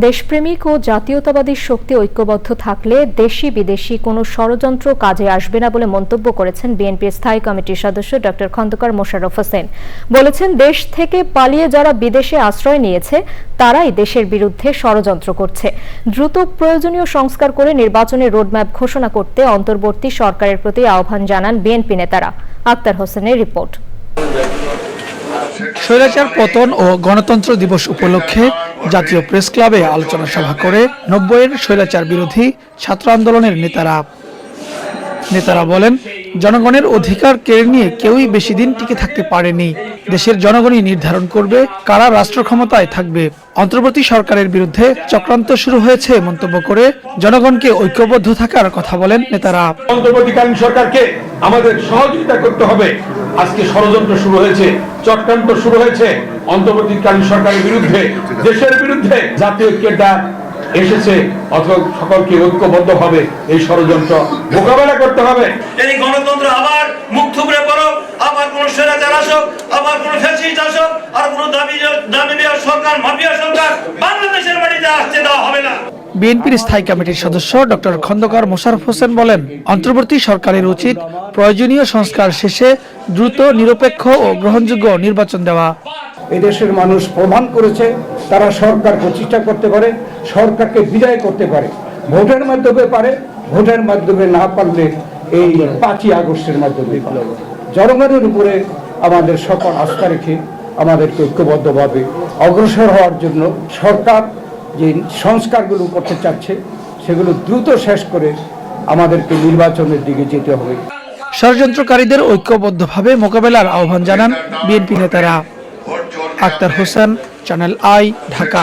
দেশপ্রেমিক ও জাতীয়তাবাদী শক্তি ঐক্যবদ্ধ থাকলে দেশি বিদেশি কোনো ষড়যন্ত্র কাজে আসবে না বলে মন্তব্য করেছেন বিএনপির স্থায়ী কমিটির সদস্য ডক্টর খন্দকার মোশাররফ হোসেন। বলেছেন, দেশ থেকে পালিয়ে যারা বিদেশে আশ্রয় নিয়েছে, তারাই দেশের বিরুদ্ধে ষড়যন্ত্র করছে। দ্রুত প্রয়োজনীয় সংস্কার করে নির্বাচনের রোডম্যাপ ঘোষণা করতে অন্তর্বর্তী সরকারের প্রতি আহ্বান জানান বিএনপি নেতারা। আক্তার হোসেনের রিপোর্ট। স্বৈরাচার পতন ও গণতন্ত্র দিবস উপলক্ষে জাতীয় প্রেস ক্লাবে আলোচনা সভা করে নব্বইয়ের স্বৈরাচার বিরোধী ছাত্র আন্দোলনের নেতারা। নেতারা বলেন জনগণের অধিকার কেড়ে নিয়ে কেউই বেশি দিন টিকে থাকতে পারেনি। দেশের জনগণই নির্ধারণ করবে কারা রাষ্ট্র ক্ষমতায় থাকবে। অন্তর্বর্তী সরকারের বিরুদ্ধে চক্রান্ত শুরু হয়েছে মন্তব্য করে জনগণকে ঐক্যবদ্ধ থাকার কথা বলেন নেতারা। অন্তর্বর্তীকালীন সরকারকে আমাদের সহযোগিতা করতে হবে। আজকে ষড়যন্ত্র শুরু হয়েছে, চক্রান্ত শুরু হয়েছে। অন্তর্বর্তীকালীন সরকারের বিরুদ্ধে, দেশের বিরুদ্ধে জাতীয় ঐক্যের ডাক এসেছে অথবা সকলকে ঐক্যবদ্ধ হবে এই ষড়যন্ত্র মোকাবেলা করতে হবে। এই গণতন্ত্র আবার মুখ থুবড়ে পড়ো আবার কোন স্বৈরাচার আসুক আবার কোন ফ্যাসিস্ট আসুক আর কোন দাবি দাবি দেওয়ার সরকার মাফিয়া সরকার বাংলাদেশের বাড়িতে আসতে দেওয়া হবে না। বিএনপির স্থায়ী কমিটির সদস্য ডক্টর খন্দকার মোশারফ হোসেন বলেন অন্তর্বর্তী সরকারের উচিত প্রয়োজনীয় সংস্কার শেষে দ্রুত নিরপেক্ষ ও গ্রহণযোগ্য নির্বাচন দেওয়া। এদেশের মানুষ প্রমাণ করেছে, তারা সরকার প্রতিষ্ঠা করতে পারে, সরকারকে বিদায় করতে পারে। ভোটের মাধ্যমে পারে, ভোটের মাধ্যমে না পারলে এই পাঁচই আগস্টের মাধ্যমে জনগণের উপরে আমাদের সকল আস্থা রেখে আমাদেরকে ঐক্যবদ্ধভাবে অগ্রসর হওয়ার জন্য সরকার যে সংস্কারগুলো করতে চাচ্ছে, সেগুলো দ্রুত শেষ করে আমাদেরকে নির্বাচনের দিকে যেতে হবে। ষড়যন্ত্রকারীদের ঐক্যবদ্ধভাবে মোকাবেলার আহ্বান জানান বিএনপি নেতারা। Akhtar Hossain channel I Dhaka.